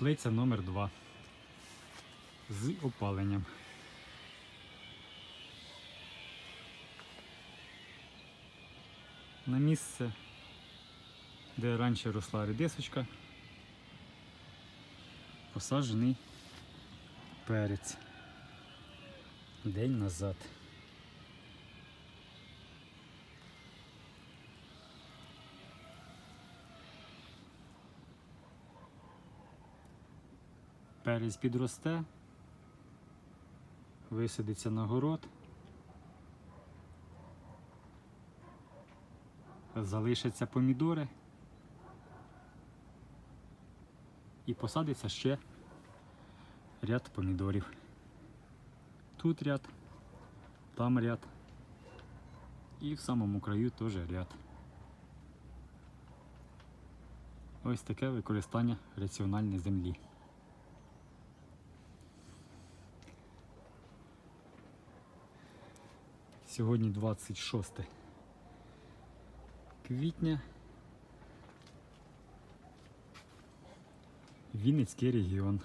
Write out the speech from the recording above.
Теплиця номер 2 з опаленням. На місце, де раніше росла редисочка, посаджений перець день назад. Перець підросте, висадиться на город, залишаться помідори і посадиться ще ряд помідорів. Тут ряд, там ряд і в самому краю теж ряд. Ось таке використання раціональної землі. Сьогодні 26 квітня. Вінницький регіон.